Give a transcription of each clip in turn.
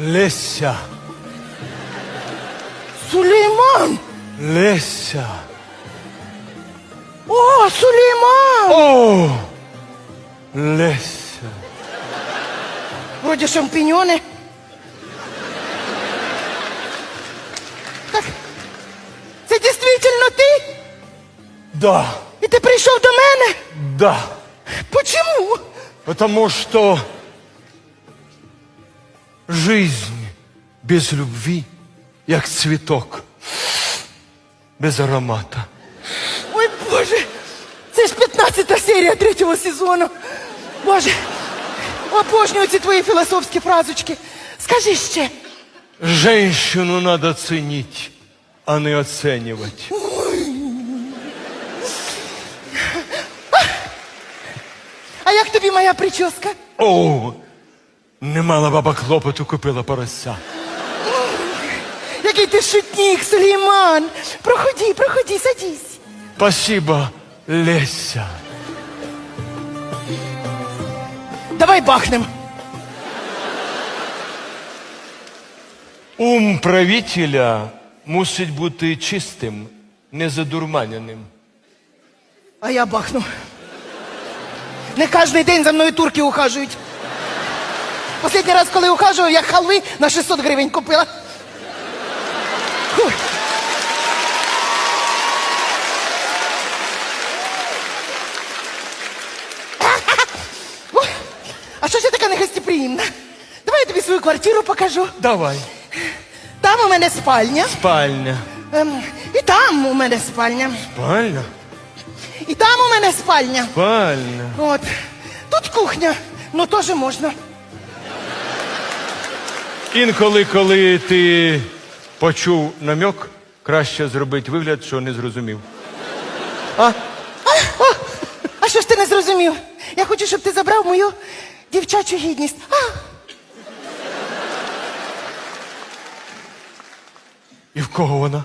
Леся. Сулейман! Леся. О, Сулейман! О! Леся. Вроде шампиньоны. Так, це дійсно ти? Да, І ти прийшов до мене? да. Почему? Потому что жизнь без любви, як цветок, без аромата. Ой, Боже, це ж 15 серія третього сезону. Боже, обожнюю ці твої філософські фразочки. Скажи ще. Женщину надо ценить, а не оценивать. А як тобі моя прическа? О, немало баба клопоту купила порося. Який ти шутник, Сулейман. Проходи, проходи, садись. Спасибо, Леся. Давай бахнем. Ум правителя мусить бути чистим, незадурманяним. А я бахну. Не кожен день за мною турки ухажують. Останній раз, коли ухажував, я халви на 600 гривень купила. А що ж я така негостеприємна? Давай я тобі свою квартиру покажу. Давай. Там у мене спальня. Спальня. Ем, і там у мене спальня. Спальня? І там у мене спальня. Спальня. От. Тут кухня, ну теж можна. Інколи, коли ти почув намьок, краще зробити вигляд, що не зрозумів. А? А що ж ти не зрозумів? Я хочу, щоб ти забрав мою дівчачу гідність. А, І в кого вона?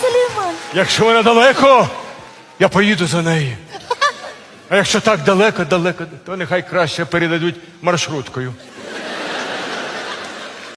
Сулейман. Якщо вона далеко, я поїду за нею. А якщо так далеко, далеко, то нехай краще передадуть маршруткою.